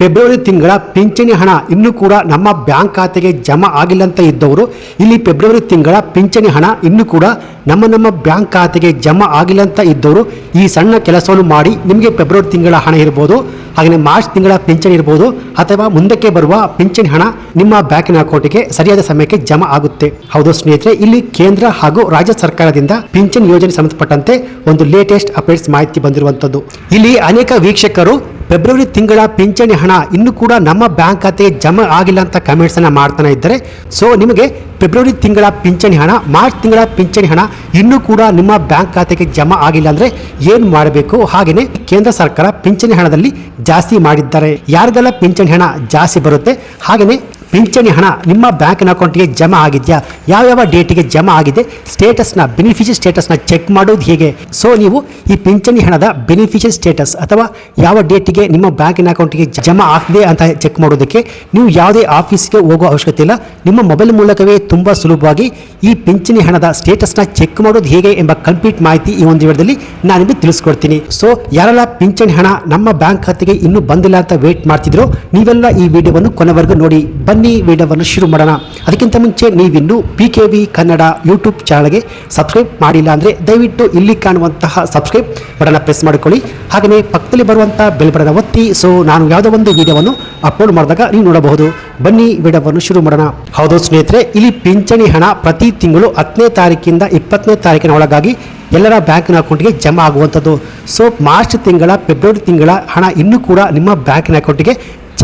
February ತಿಂಗಳ ಪಿಂಚಣಿ ಹಣ ಇನ್ನೂ ಕೂಡ ನಮ್ಮ ಬ್ಯಾಂಕ್ ಖಾತೆಗೆ ಜಮಾ ಆಗಿಲ್ಲ ಅಂತ ಇದ್ದವರು, ಇಲ್ಲಿ ಫೆಬ್ರವರಿ ತಿಂಗಳ ಪಿಂಚಣಿ ಹಣ ಇನ್ನೂ ಕೂಡ ನಮ್ಮ ನಮ್ಮ ಬ್ಯಾಂಕ್ ಖಾತೆಗೆ ಜಮಾ ಆಗಿಲ್ಲ ಅಂತ ಇದ್ದವರು, ಈ ಸಣ್ಣ ಕೆಲಸವನ್ನು ಮಾಡಿ ನಿಮಗೆ ಫೆಬ್ರವರಿ ತಿಂಗಳ ಹಣ ಇರ್ಬೋದು, ಹಾಗೆಯೇ ಮಾರ್ಚ್ ತಿಂಗಳ ಪಿಂಚಣಿ ಇರ್ಬೋದು, ಅಥವಾ ಮುಂದಕ್ಕೆ ಬರುವ ಪಿಂಚಣಿ ಹಣ ನಿಮ್ಮ ಬ್ಯಾಂಕಿನ ಅಕೌಂಟಿಗೆ ಸರಿಯಾದ ಸಮಯಕ್ಕೆ ಜಮಾ ಆಗುತ್ತೆ. ಹೌದು ಸ್ನೇಹಿತರೆ, ಇಲ್ಲಿ ಕೇಂದ್ರ ಹಾಗೂ ರಾಜ್ಯ ಸರ್ಕಾರದಿಂದ ಪಿಂಚಣಿ ಯೋಜನೆ ಸಂಬಂಧಪಟ್ಟಂತೆ ಒಂದು ಲೇಟೆಸ್ಟ್ ಅಪ್ಡೇಟ್ಸ್ ಮಾಹಿತಿ ಬಂದಿರುವಂತದ್ದು ಇಲ್ಲಿ ಅನೇಕ ವೀಕ್ಷಕರು ಫೆಬ್ರವರಿ ತಿಂಗಳ ಪಿಂಚಣಿ ಹಣ ಇನ್ನೂ ಕೂಡ ನಮ್ಮ ಬ್ಯಾಂಕ್ ಖಾತೆಗೆ ಜಮಾ ಆಗಿಲ್ಲ ಅಂತ ಕಮೆಂಟ್ಸ್ ಅನ್ನ ಮಾಡ್ತಾನೆ ಇದ್ದಾರೆ. ಸೊ ನಿಮಗೆ ಫೆಬ್ರವರಿ ತಿಂಗಳ ಪಿಂಚಣಿ ಹಣ, ಮಾರ್ಚ್ ತಿಂಗಳ ಪಿಂಚಣಿ ಹಣ ಇನ್ನೂ ಕೂಡ ನಿಮ್ಮ ಬ್ಯಾಂಕ್ ಖಾತೆಗೆ ಜಮಾ ಆಗಿಲ್ಲ ಅಂದ್ರೆ ಏನು ಮಾಡಬೇಕು? ಹಾಗೆಯೇ ಕೇಂದ್ರ ಸರ್ಕಾರ ಪಿಂಚಣಿ ಹಣದಲ್ಲಿ ಜಾಸ್ತಿ ಮಾಡಿದ್ದಾರೆ. ಯಾರಿಗೆಲ್ಲ ಪಿಂಚಣಿ ಹಣ ಜಾಸ್ತಿ ಬರುತ್ತೆ? ಹಾಗೆಯೇ ಪಿಂಚಣಿ ಹಣ ನಿಮ್ಮ ಬ್ಯಾಂಕಿನ ಅಕೌಂಟ್ಗೆ ಜಮಾ ಆಗಿದೆಯಾ? ಯಾವ್ಯಾವ ಡೇಟಿಗೆ ಜಮಾ ಆಗಿದೆ? ಸ್ಟೇಟಸ್ನ ಬೆನಿಫಿಷರಿ ಸ್ಟೇಟಸ್ನ ಚೆಕ್ ಮಾಡೋದು ಹೇಗೆ? ಸೊ ನೀವು ಈ ಪಿಂಚಣಿ ಹಣದ ಬೆನಿಫಿಷರಿ ಸ್ಟೇಟಸ್ ಅಥವಾ ಯಾವ ಡೇಟಿಗೆ ನಿಮ್ಮ ಬ್ಯಾಂಕಿನ ಅಕೌಂಟ್ಗೆ ಜಮಾ ಆಗಿದೆ ಅಂತ ಚೆಕ್ ಮಾಡೋದಕ್ಕೆ ನೀವು ಯಾವುದೇ ಆಫೀಸ್ಗೆ ಹೋಗೋ ಅವಶ್ಯಕತೆ ಇಲ್ಲ. ನಿಮ್ಮ ಮೊಬೈಲ್ ಮೂಲಕವೇ ತುಂಬ ಸುಲಭವಾಗಿ ಈ ಪಿಂಚಣಿ ಹಣದ ಸ್ಟೇಟಸ್ನ ಚೆಕ್ ಮಾಡೋದು ಹೇಗೆ ಎಂಬ ಕಂಪ್ಲೀಟ್ ಮಾಹಿತಿ ಈ ಒಂದು ವಿಡಿಯೋದಲ್ಲಿ ನಾನು ನಿಮಗೆ ತಿಳಿಸ್ಕೊಡ್ತೀನಿ. ಸೊ ಯಾರೆಲ್ಲ ಪಿಂಚಣಿ ಹಣ ನಮ್ಮ ಬ್ಯಾಂಕ್ ಖಾತೆಗೆ ಇನ್ನೂ ಬಂದಿಲ್ಲ ಅಂತ ವೇಟ್ ಮಾಡ್ತಿದ್ರು, ನೀವೆಲ್ಲ ಈ ವಿಡಿಯೋವನ್ನು ಕೊನೆವರೆಗೂ ನೋಡಿ. ಬನ್ನಿ. ವಿಡಿಯೋವನ್ನು ಶುರು ಮಾಡೋಣ. ಅದಕ್ಕಿಂತ ಮುಂಚೆ ನೀವಿನ್ನೂ P K V Kannada YouTube ಚಾನಲ್ಗೆ ಸಬ್ಸ್ಕ್ರೈಬ್ ಮಾಡಿಲ್ಲ ಅಂದರೆ ದಯವಿಟ್ಟು ಇಲ್ಲಿ ಕಾಣುವಂತಹ ಸಬ್ಸ್ಕ್ರೈಬ್ ಬಟನ್ನ ಪ್ರೆಸ್ ಮಾಡಿಕೊಳ್ಳಿ. ಹಾಗೆಯೇ ಪಕ್ಕದಲ್ಲಿ ಬರುವಂಥ ಬೆಲ್ ಬಟನ್ ಒತ್ತಿ. ಸೊ ನಾನು ಯಾವುದೋ ಒಂದು ವಿಡಿಯೋವನ್ನು ಅಪ್ಲೋಡ್ ಮಾಡಿದಾಗ ನೀವು ನೋಡಬಹುದು. ಬನ್ನಿ ವಿಡಿಯೋವನ್ನು ಶುರು ಮಾಡೋಣ. ಹೌದು ಸ್ನೇಹಿತರೆ, ಇಲ್ಲಿ ಪಿಂಚಣಿ ಹಣ ಪ್ರತಿ ತಿಂಗಳು ಹತ್ತನೇ ತಾರೀಕಿಂದ ಇಪ್ಪತ್ತನೇ ತಾರೀಕಿನ ಒಳಗಾಗಿ ಎಲ್ಲರ ಬ್ಯಾಂಕಿನ ಅಕೌಂಟ್ಗೆ ಜಮಾ ಆಗುವಂಥದ್ದು. ಸೊ ಮಾರ್ಚ್ ತಿಂಗಳ, ಫೆಬ್ರವರಿ ತಿಂಗಳ ಹಣ ಇನ್ನೂ ಕೂಡ ನಿಮ್ಮ ಬ್ಯಾಂಕಿನ ಅಕೌಂಟ್ಗೆ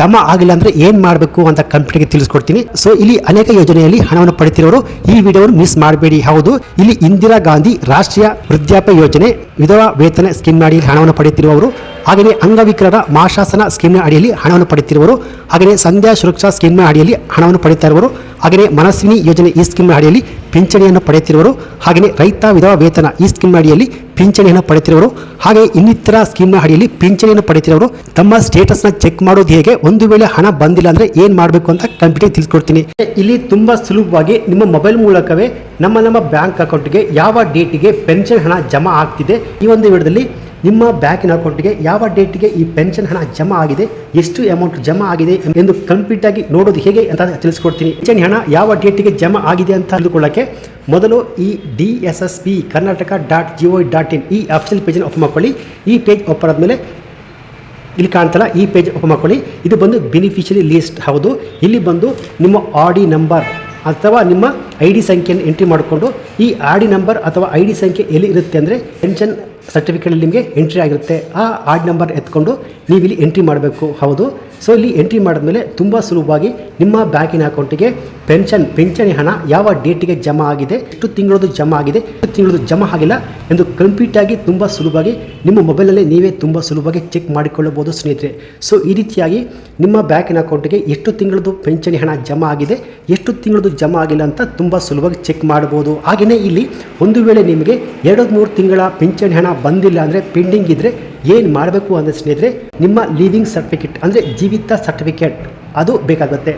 ಜಮಾ ಆಗಿಲ್ಲ ಅಂದ್ರೆ ಏನ್ ಮಾಡಬೇಕು ಅಂತ ಕಂಪ್ನಿಗೆ ತಿಳಿಸ್ಕೊಡ್ತೀನಿ. ಸೊ ಇಲ್ಲಿ ಅನೇಕ ಯೋಜನೆಯಲ್ಲಿ ಹಣವನ್ನು ಪಡಿತಿರೋರು ಈ ವಿಡಿಯೋವನ್ನು ಮಿಸ್ ಮಾಡಬೇಡಿ. ಹೌದು, ಇಲ್ಲಿ ಇಂದಿರಾ ಗಾಂಧಿ ರಾಷ್ಟ್ರೀಯ ವೃದ್ಧಾಪ್ಯ ಯೋಜನೆ ವಿಧವಾ ವೇತನ ಸ್ಕೀಮ್ ಮಾಡಿ ಹಣವನ್ನು ಪಡೆಯುತ್ತಿರುವವರು ಹಾಗೆಯೇ ಅಂಗವಿಕಲರ ಮಾಶಾಸನ ಸ್ಕೀಮ್ನ ಅಡಿಯಲ್ಲಿ ಹಣವನ್ನು ಪಡೆಯುತ್ತಿರುವರು ಹಾಗೆಯೇ ಸಂಧ್ಯಾ ಸುರಕ್ಷಾ ಸ್ಕೀಮ್ನ ಅಡಿಯಲ್ಲಿ ಹಣವನ್ನು ಪಡೆಯುತ್ತಾ ಇರುವರು ಹಾಗೆಯೇ ಮನಸ್ವಿನಿ ಯೋಜನೆ ಈ ಸ್ಕೀಮ್ನ ಅಡಿಯಲ್ಲಿ ಪಿಂಚಣಿಯನ್ನು ಪಡೆಯುತ್ತಿರುವರು ಹಾಗೆಯೇ ರೈತ ವಿಧವಾ ವೇತನ ಈ ಸ್ಕೀಮ್ನ ಅಡಿಯಲ್ಲಿ ಪಿಂಚಣಿಯನ್ನು ಪಡೆಯುತ್ತಿರುವರು ಹಾಗೆ ಇನ್ನಿತರ ಸ್ಕೀಮ್ನ ಅಡಿಯಲ್ಲಿ ಪಿಂಚಣಿಯನ್ನು ಪಡೆಯುತ್ತಿರುವರು ತಮ್ಮ ಸ್ಟೇಟಸ್ನ ಚೆಕ್ ಮಾಡೋದು ಹೇಗೆ, ಒಂದು ವೇಳೆ ಹಣ ಬಂದಿಲ್ಲ ಅಂದರೆ ಏನು ಮಾಡಬೇಕು ಅಂತ ಕಂಪ್ಯೂಟರ್ ತಿಳಿಸ್ಕೊಡ್ತೀನಿ ಇಲ್ಲಿ ತುಂಬ ಸುಲಭವಾಗಿ ನಿಮ್ಮ ಮೊಬೈಲ್ ಮೂಲಕವೇ ನಮ್ಮ ನಮ್ಮ ಬ್ಯಾಂಕ್ ಅಕೌಂಟ್ಗೆ ಯಾವ ಡೇಟಿಗೆ ಪೆನ್ಷನ್ ಹಣ ಜಮಾ ಆಗ್ತಿದೆ ಈ ಒಂದು ವಿಡಿಯೋದಲ್ಲಿ ನಿಮ್ಮ ಬ್ಯಾಂಕಿನ ಅಕೌಂಟ್ಗೆ ಯಾವ ಡೇಟ್ಗೆ ಈ ಪೆನ್ಷನ್ ಹಣ ಜಮಾ ಆಗಿದೆ, ಎಷ್ಟು ಅಮೌಂಟ್ ಜಮಾ ಆಗಿದೆ ಎಂದು ಕಂಪ್ಲೀಟ್ ಆಗಿ ನೋಡೋದು ಹೇಗೆ ಅಂತ ತಿಳಿಸ್ಕೊಡ್ತೀನಿ. ಪೆನ್ಷನ್ ಹಣ ಯಾವ ಡೇಟಿಗೆ ಜಮಾ ಆಗಿದೆ ಅಂತ ತಿಳಿದುಕೊಳ್ಳೋಕ್ಕೆ ಮೊದಲು ಈ D S S P Karnataka dot G O dot in ಈ ಅಫಿಷಿಯಲ್ ಪೇಜನ್ನು ಓಪನ್ ಮಾಡ್ಕೊಳ್ಳಿ. ಈ ಪೇಜ್ ಓಪನ್ ಆದಮೇಲೆ ಇಲ್ಲಿ ಕಾಣ್ತಲ್ಲ, ಈ ಪೇಜ್ ಓಪನ್ ಮಾಡ್ಕೊಳ್ಳಿ. ಇದು ಬಂದು ಬೆನಿಫಿಷರಿ ಲಿಸ್ಟ್ ಹೌದು, ಇಲ್ಲಿ ಬಂದು ನಿಮ್ಮ ಆಡಿ ನಂಬರ್ ಅಥವಾ ನಿಮ್ಮ ಐ ಡಿ ಸಂಖ್ಯೆಯನ್ನು ಎಂಟ್ರಿ ಮಾಡಿಕೊಂಡು ಈ ಆರ್ ಡಿ ನಂಬರ್ ಅಥವಾ ಐ ಡಿ ಸಂಖ್ಯೆ ಎಲ್ಲಿ ಇರುತ್ತೆ ಅಂದರೆ ಪೆನ್ಷನ್ ಸರ್ಟಿಫಿಕೇಟಲ್ಲಿ ನಿಮಗೆ ಎಂಟ್ರಿ ಆಗಿರುತ್ತೆ. ಆ ಆರ್ಡ್ ನಂಬರ್ ಎತ್ಕೊಂಡು ನೀವು ಇಲ್ಲಿ ಎಂಟ್ರಿ ಮಾಡಬೇಕು. ಹೌದು. ಸೊ ಇಲ್ಲಿ ಎಂಟ್ರಿ ಮಾಡಿದ್ಮೇಲೆ ತುಂಬ ಸುಲಭವಾಗಿ ನಿಮ್ಮ ಬ್ಯಾಂಕಿನ ಅಕೌಂಟಿಗೆ ಪೆನ್ಷನ್ ಪಿಂಚಣಿ ಹಣ ಯಾವ ಡೇಟಿಗೆ ಜಮಾ ಆಗಿದೆ, ಎಷ್ಟು ತಿಂಗಳದು ಜಮಾ ಆಗಿದೆ, ಎಷ್ಟು ತಿಂಗಳದು ಜಮಾ ಆಗಿಲ್ಲ ಎಂದು ಕಂಪ್ಲೀಟಾಗಿ ತುಂಬ ಸುಲಭವಾಗಿ ನಿಮ್ಮ ಮೊಬೈಲಲ್ಲೇ ನೀವೇ ತುಂಬ ಸುಲಭವಾಗಿ ಚೆಕ್ ಮಾಡಿಕೊಳ್ಳಬಹುದು ಸ್ನೇಹಿತರೆ. ಸೊ ಈ ರೀತಿಯಾಗಿ ನಿಮ್ಮ ಬ್ಯಾಂಕಿನ ಅಕೌಂಟಿಗೆ ಎಷ್ಟು ತಿಂಗಳದು ಪಿಂಚಣಿ ಹಣ ಜಮಾ ಆಗಿದೆ, ಎಷ್ಟು ತಿಂಗಳದು ಜಮಾ ಆಗಿಲ್ಲ ಅಂತ ತುಂಬ ಸುಲಭವಾಗಿ ಚೆಕ್ ಮಾಡ್ಬೋದು ಹಾಗೆಯೇ ಇಲ್ಲಿ ಒಂದು ವೇಳೆ ನಿಮಗೆ ಎರಡು ಮೂರು ತಿಂಗಳ ಪಿಂಚಣಿ ಹಣ ಬಂದಿಲ್ಲ ಅಂದರೆ ಪೆಂಡಿಂಗ್ ಇದ್ದರೆ ಏನು ಮಾಡಬೇಕು ಅಂದರೆ ಸ್ನೇಹಿತರೆ, ನಿಮ್ಮ ಲೀವಿಂಗ್ ಸರ್ಟಿಫಿಕೇಟ್ ಅಂದರೆ ಜೀವಿತ ಸರ್ಟಿಫಿಕೇಟ್. ಅದು ಬೇಕಾಗುತ್ತೆ.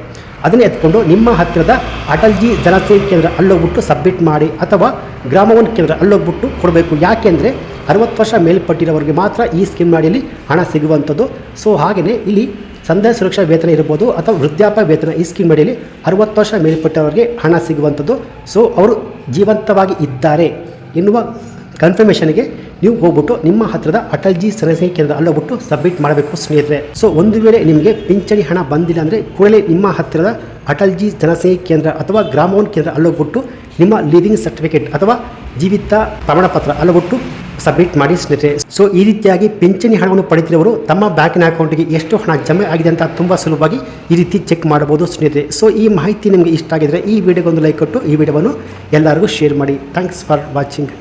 ಅದನ್ನೇ ಎತ್ಕೊಂಡು ನಿಮ್ಮ ಹತ್ತಿರದ ಅಟಲ್ಜಿ ಜನಸೇವೆ ಕೇಂದ್ರ ಅಲ್ಲೋಗ್ಬಿಟ್ಟು ಸಬ್ಮಿಟ್ ಮಾಡಿ ಅಥವಾ ಗ್ರಾಮ ಒನ್ ಕೇಂದ್ರ ಅಲ್ಲೋಗ್ಬಿಟ್ಟು ಕೊಡಬೇಕು. ಯಾಕೆಂದರೆ ಅರವತ್ತು ವರ್ಷ ಮೇಲ್ಪಟ್ಟಿರೋರಿಗೆ ಮಾತ್ರ ಈ ಸ್ಕೀಮ್ ಅಡಿಯಲ್ಲಿ ಹಣ ಸಿಗುವಂಥದ್ದು. ಸೊ ಹಾಗೆಯೇ ಇಲ್ಲಿ ಸಂದಾಯ ಸುರಕ್ಷಾ ವೇತನ ಇರ್ಬೋದು ಅಥವಾ ವೃದ್ಧಾಪ ವೇತನ ಈ ಸ್ಕೀಮ್ ಅಡಿಯಲ್ಲಿ ಅರವತ್ತು ವರ್ಷ ಮೇಲ್ಪಟ್ಟವರಿಗೆ ಹಣ ಸಿಗುವಂಥದ್ದು. ಸೊ ಅವರು ಜೀವಂತವಾಗಿ ಇದ್ದಾರೆ ಎನ್ನುವ ಕನ್ಫರ್ಮೇಷನ್ಗೆ ನೀವು ಹೋಗ್ಬಿಟ್ಟು ನಿಮ್ಮ ಹತ್ತಿರದ ಅಟಲ್ಜಿ ಜನಸೇವೆ ಕೇಂದ್ರ ಅಲ್ಲೋಗ್ಬಿಟ್ಟು ಸಬ್ಮಿಟ್ ಮಾಡಬೇಕು ಸ್ನೇಹಿತರೆ. ಸೊ ಒಂದು ವೇಳೆ ನಿಮಗೆ ಪಿಂಚಣಿ ಹಣ ಬಂದಿಲ್ಲ ಅಂದರೆ ಕೂಡಲೇ ನಿಮ್ಮ ಹತ್ತಿರದ ಅಟಲ್ಜಿ ಜನಸೇವೆ ಕೇಂದ್ರ ಅಥವಾ ಗ್ರಾಮೋನ್ ಕೇಂದ್ರ ಅಲ್ಲೋಗ್ಬಿಟ್ಟು ನಿಮ್ಮ ಲಿವಿಂಗ್ ಸರ್ಟಿಫಿಕೇಟ್ ಅಥವಾ ಜೀವಿತ ಪ್ರಮಾಣಪತ್ರ ಅಲ್ಲೋಗ್ಬಿಟ್ಟು ಸಬ್ಮಿಟ್ ಮಾಡಿ ಸ್ನೇಹಿತರೆ. ಸೊ ಈ ರೀತಿಯಾಗಿ ಪಿಂಚಣಿ ಹಣವನ್ನು ಪಡೆದಿರುವವರು ತಮ್ಮ ಬ್ಯಾಂಕಿನ ಅಕೌಂಟ್ಗೆ ಎಷ್ಟು ಹಣ ಜಮೆ ಆಗಿದೆ ಅಂತ ತುಂಬ ಸುಲಭವಾಗಿ ಈ ರೀತಿ ಚೆಕ್ ಮಾಡಬಹುದು ಸ್ನೇಹಿತರೆ. ಸೊ ಈ ಮಾಹಿತಿ ನಿಮಗೆ ಇಷ್ಟ ಆಗಿದ್ರೆ ಈ ವಿಡಿಯೋಗೊಂದು ಲೈಕ್ ಕೊಟ್ಟು ಈ ವಿಡಿಯೋವನ್ನು ಎಲ್ಲರಿಗೂ ಶೇರ್ ಮಾಡಿ. Thanks for watching